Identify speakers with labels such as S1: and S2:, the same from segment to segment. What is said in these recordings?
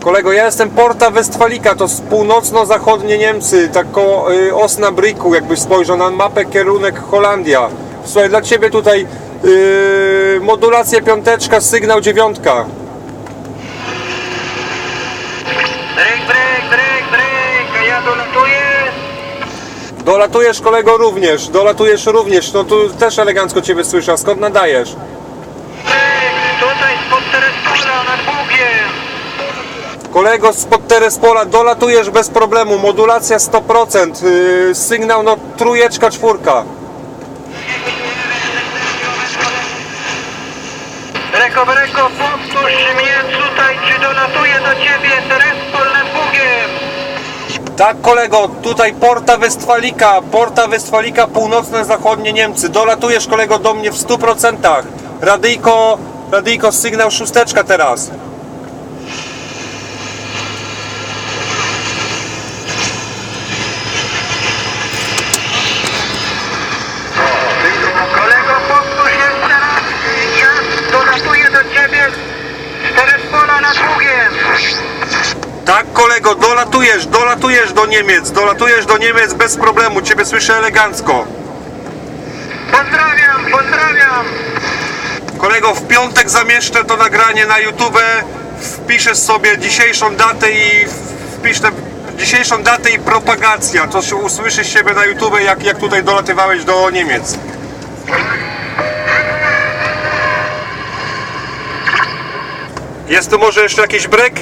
S1: Kolego, ja jestem Porta Westfalika, to z północno-zachodnie Niemcy, tak koło y, Osnabryku, jakbyś spojrzał na mapę, kierunek Holandia. Słuchaj, dla Ciebie tutaj y, modulacja piąteczka, sygnał dziewiątka.
S2: Bryk, bryk, bryk, bryk, a ja dolatuję.
S1: Dolatujesz kolego również, dolatujesz również, no tu też elegancko Ciebie słyszę, skąd nadajesz?
S2: Bryk, tutaj spod Terespola nad Bugiem.
S1: Kolego spod Terespola, dolatujesz bez problemu, modulacja 100%, y, sygnał no trójeczka, czwórka.
S2: Breko, breko, powtórz mnie tutaj, czy dolatuje do ciebie Terespol nad Bugiem.
S1: Tak kolego, tutaj Porta Westfalika, Porta Westfalika, północne, zachodnie Niemcy. Dolatujesz kolego do mnie w 100%. Radyjko, radyjko, sygnał szósteczka teraz.
S2: Kolego, powtórz jeszcze raz. Ja dolatuję do ciebie z Terespola nad Bugiem.
S1: Tak kolego, dolatujesz, dolatujesz do Niemiec, dolatujesz do Niemiec bez problemu, ciebie słyszę elegancko.
S2: Pozdrawiam, pozdrawiam.
S1: Kolego, w piątek zamieszczę to nagranie na YouTube, wpiszesz sobie dzisiejszą datę i wpisz tę dzisiejszą datę i propagacja, to się usłyszysz siebie na YouTube, jak, jak tutaj dolatywałeś do Niemiec. Jest tu może jeszcze jakiś break?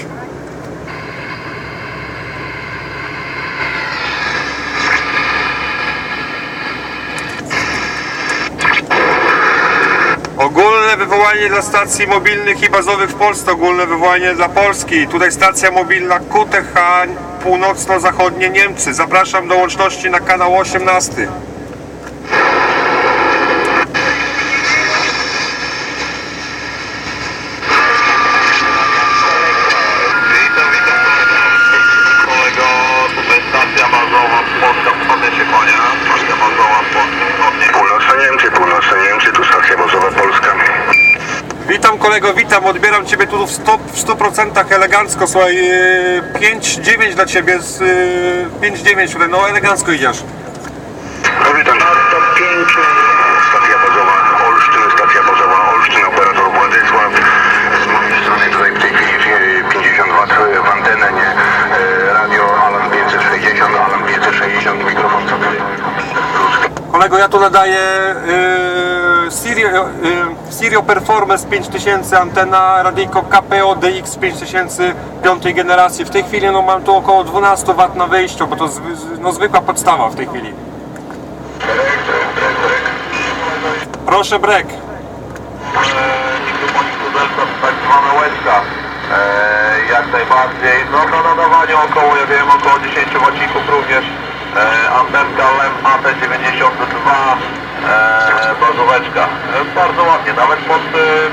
S1: Ogólne wywołanie dla stacji mobilnych i bazowych w Polsce, ogólne wywołanie dla Polski. Tutaj stacja mobilna QTH północno-zachodnie Niemcy. Zapraszam do łączności na kanał 18.
S3: Witam, witam kolego, tutaj stacja bazowa Polska wschodnie się kłania. Stacja bazowa Polska wschodnie.
S4: Północne Niemcy, północne Niemcy, tu stacja bazowa Polska.
S1: Witam kolego, witam. Odbieram Ciebie tu w 100%, w 100% elegancko. Słuchaj, yy, 5-9 dla Ciebie, z, yy, 5-9, tutaj, no elegancko idziesz.
S4: No witam. To pięknie. Stacja bazowa Olsztyn, stacja bazowa Olsztyn, operator Władysław. Z mojej strony tutaj w tej chwili e, 50 W w antenę, nie? Radio Alan 560, Alan 560, mikrofon co
S1: Kolego, ja tu nadaję yy, Sirio, yy, Sirio Performance 5000, antena radyjko KPO DX 5000 piątej generacji. W tej chwili no, mam tu około 12 W na wyjściu, bo to z, no, zwykła podstawa w tej chwili. Proszę
S3: łeczka. E, jak najbardziej. No na nadawaniu około, ja wiem, około 10 wacików również. E, antenka LEM AT92 e, bazóweczka. E, bardzo ładnie, nawet pod,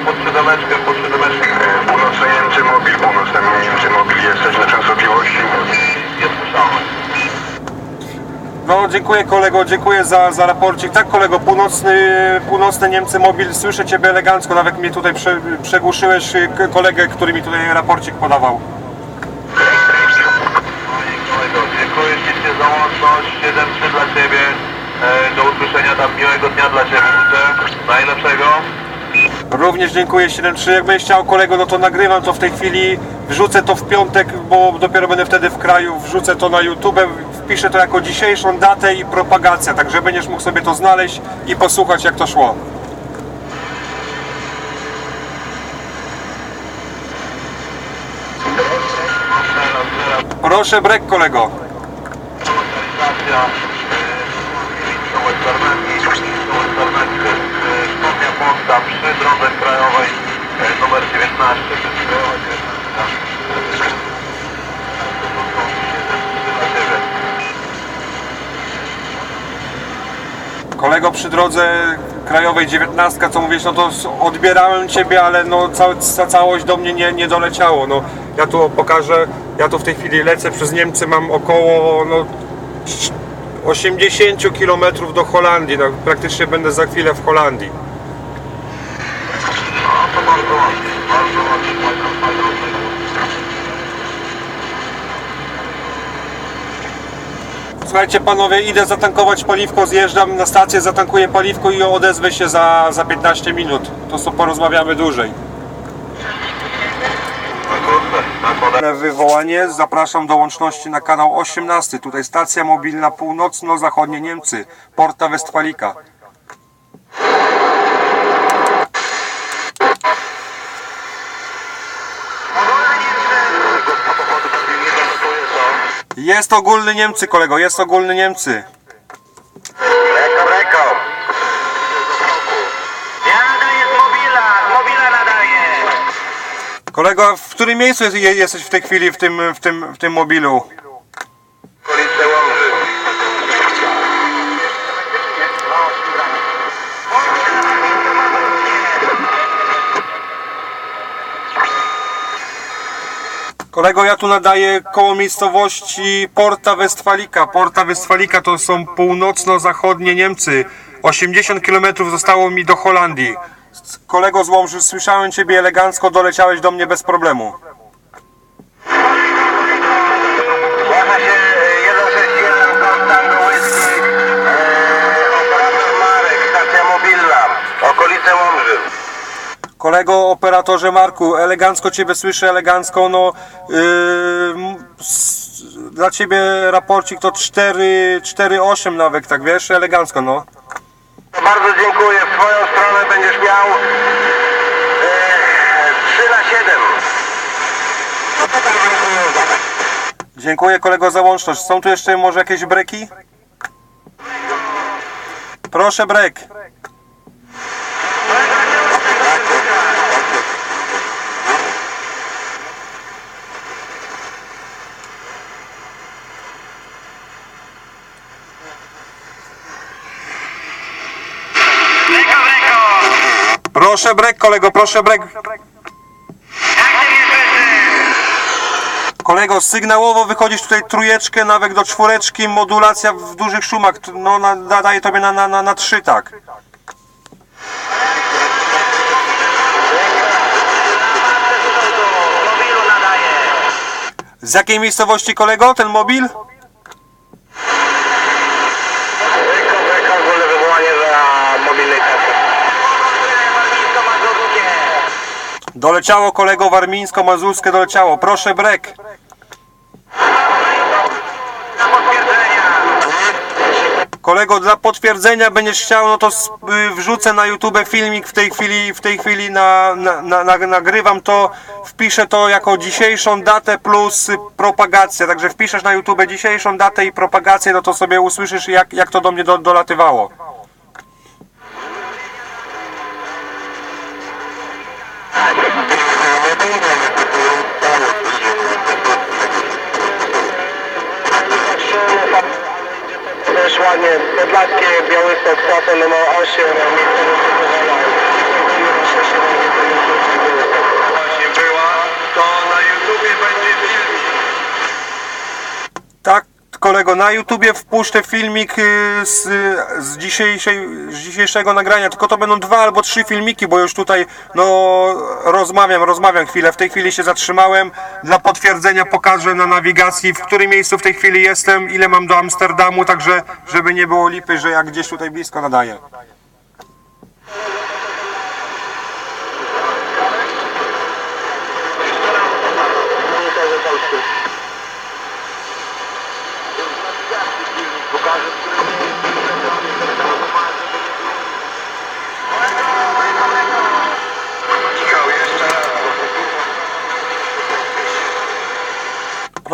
S3: e, pod siódemeczkę, pod siódemeczkę.
S4: E, Północne Niemcy, mobil, północne Niemcy, mobil, jesteś na częstotliwości.
S1: No dziękuję kolego, dziękuję za, za raporcik. Tak kolego, północny, północne Niemcy mobil, słyszę Ciebie elegancko, nawet mnie tutaj prze, przegłuszyłeś k- kolegę, który mi tutaj raporcik podawał.
S3: Panie kolego, dziękuję ślicznie za łączność. 7-3 dla Ciebie. E, do usłyszenia tam miłego dnia dla Ciebie życzę. Najlepszego.
S1: Również dziękuję 7.3. Jak będziesz chciał kolego, no to nagrywam to w tej chwili, wrzucę to w piątek, bo dopiero będę wtedy w kraju, wrzucę to na YouTube, wpiszę to jako dzisiejszą datę i propagacja, także będziesz mógł sobie to znaleźć i posłuchać jak to szło. Proszę break kolego.
S3: lokalizacja. e, Westernetki. Westernetki to jest e, Szkocja Polska przy drodze krajowej e, numer 19. To jest krajowa 19. Dla Ciebie.
S1: Kolego przy drodze krajowej 19, co mówisz, no to odbierałem Ciebie, ale no ca, ca, całość do mnie nie, nie doleciało. No, ja tu pokażę, ja tu w tej chwili lecę przez Niemcy, mam około no, 80 km do Holandii, no, praktycznie będę za chwilę w Holandii.
S3: No to bardzo ładnie, bardzo ładnie.
S1: Słuchajcie panowie, idę zatankować paliwko, zjeżdżam na stację, zatankuję paliwko i odezwę się za, za 15 minut. To co porozmawiamy dłużej. Wywołanie, zapraszam do łączności na kanał 18. Tutaj stacja mobilna północno-zachodnie Niemcy, Porta Westfalika. Jest ogólny Niemcy, kolego, jest ogólny Niemcy.
S5: Reko, reko.
S2: Ja nadaję z mobila, mobila nadaję.
S1: Kolego, w którym miejscu jest- je- jesteś w tej chwili w tym, w tym, w tym mobilu? Kolego, ja tu nadaję koło miejscowości Porta Westfalika. Porta Westfalika to są północno-zachodnie Niemcy. 80 km zostało mi do Holandii. Kolego z słyszałem Ciebie elegancko, doleciałeś do mnie bez problemu. Kolego, operatorze Marku, elegancko Ciebie słyszę, elegancko, no yy, dla Ciebie raporcik to 4, 4,8 nawet, tak wiesz, elegancko, no.
S5: Bardzo dziękuję. W swoją stronę będziesz miał e, 3 na 7.
S1: Dziękuję kolego za łączność. Są tu jeszcze może jakieś breki? Proszę brek. Proszę brek kolego, proszę brek. Kolego, sygnałowo wychodzisz tutaj trójeczkę, nawet do czwóreczki, modulacja w dużych szumach, no na- tobie na, na, na, na trzy tak.
S2: Z
S1: jakiej miejscowości kolego ten mobil?
S5: Reko, reko, ogólne wywołanie za mobilnej stacji.
S2: Warmińsko Mazowieckie.
S1: Doleciało kolego warmińsko-mazurskie, doleciało. Proszę brek. Kolego, dla potwierdzenia będziesz chciał, no to y, wrzucę na YouTube filmik w tej chwili, w tej chwili na, na, na, na, nagrywam to, wpiszę to jako dzisiejszą datę plus propagację, także wpiszesz na YouTube dzisiejszą datę i propagację, no to sobie usłyszysz jak, jak to do mnie do, dolatywało.
S5: Też ładnie, Podlaskie, Białystok, trasa numer 8, Właśnie była, to na YouTubie będzie filmik.
S1: Kolego, na YouTubie wpuszczę filmik y, z, z, dzisiejszej, z dzisiejszego nagrania, tylko to będą dwa albo trzy filmiki, bo już tutaj no rozmawiam, rozmawiam chwilę, w tej chwili się zatrzymałem, dla potwierdzenia pokażę na nawigacji, w którym miejscu w tej chwili jestem, ile mam do Amsterdamu, także żeby nie było lipy, że jak gdzieś tutaj blisko nadaję.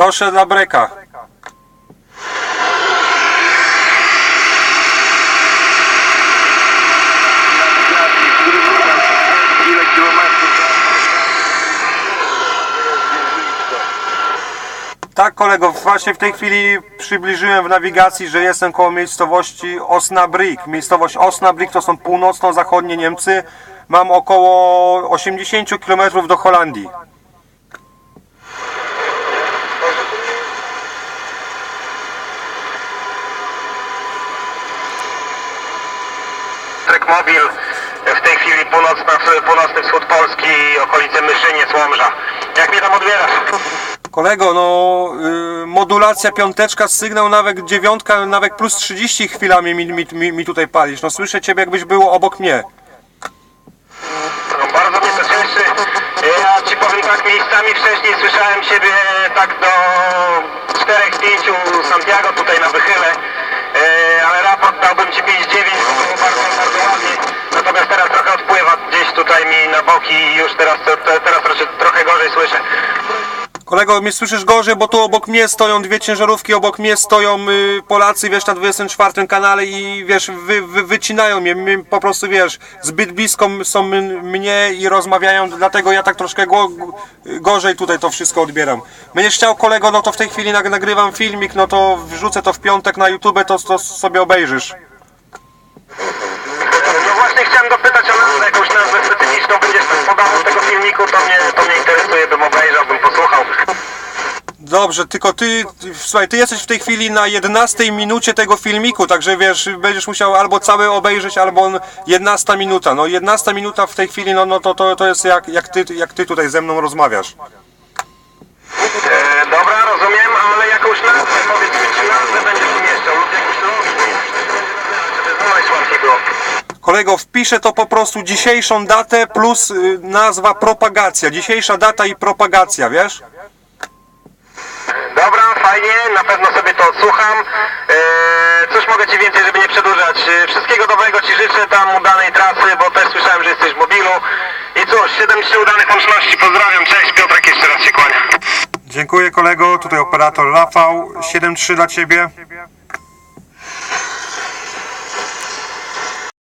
S1: Proszę dla breka. Tak, kolego, właśnie w tej chwili przybliżyłem w nawigacji, że jestem koło miejscowości Osnabrück. Miejscowość Osnabrück to są północno-zachodnie Niemcy. Mam około 80 km do Holandii.
S5: Trek Mobil, w tej chwili północna, północny wschód Polski, okolice Myszyniec, Łomża. Jak mnie tam odbierasz?
S1: Kolego, no y, modulacja piąteczka, sygnał nawet dziewiątka, nawet plus 30 chwilami mi, mi, mi, mi tutaj palisz. No słyszę ciebie jakbyś było obok mnie.
S5: No, bardzo mnie to cieszy. Ja ci powiem tak, miejscami wcześniej słyszałem Ciebie tak do 4-5 Santiago tutaj na wychyle, e, ale raport dałbym Ci 5-9, bo bardzo, bardzo ładnie. Boki i już teraz, te, teraz trochę, gorzej słyszę.
S1: Kolego, mnie słyszysz gorzej, bo tu obok mnie stoją dwie ciężarówki, obok mnie stoją y, Polacy, wiesz, na 24 kanale i wiesz, wy, wy, wycinają mnie, po prostu wiesz, zbyt blisko są mnie i rozmawiają, dlatego ja tak troszkę go, gorzej tutaj to wszystko odbieram. Będziesz chciał kolego, no to w tej chwili nag, nagrywam filmik, no to wrzucę to w piątek na YouTube, to, to sobie obejrzysz.
S5: No właśnie chciałem dopytać o nazwę, jakąś nazwę specyficzną będziesz tam podawał tego filmiku, to mnie, to mnie interesuje, bym obejrzał, bym posłuchał.
S1: Dobrze, tylko ty, słuchaj, ty jesteś w tej chwili na 11 minucie tego filmiku, także wiesz, będziesz musiał albo cały obejrzeć, albo 11 minuta. No 11 minuta w tej chwili, no, no to, to, to jest jak, jak, ty, jak ty tutaj ze mną rozmawiasz.
S5: E, dobra, rozumiem, ale jakąś nazwę, powiedz mi, czy nazwę będziesz umieszczał lub jakąś rocznik, żeby znaleźć łatwiej było.
S1: Kolego, wpiszę to po prostu dzisiejszą datę plus y, nazwa propagacja. Dzisiejsza data i propagacja, wiesz?
S5: Dobra, fajnie, na pewno sobie to odsłucham. E, cóż mogę Ci więcej, żeby nie przedłużać. E, wszystkiego dobrego Ci życzę tam udanej trasy, bo też słyszałem, że jesteś w mobilu. I cóż, 73 udanych łączności, pozdrawiam, cześć, Piotrek jeszcze raz się kłania.
S1: Dziękuję kolego, tutaj operator Rafał, 7-3 dla ciebie.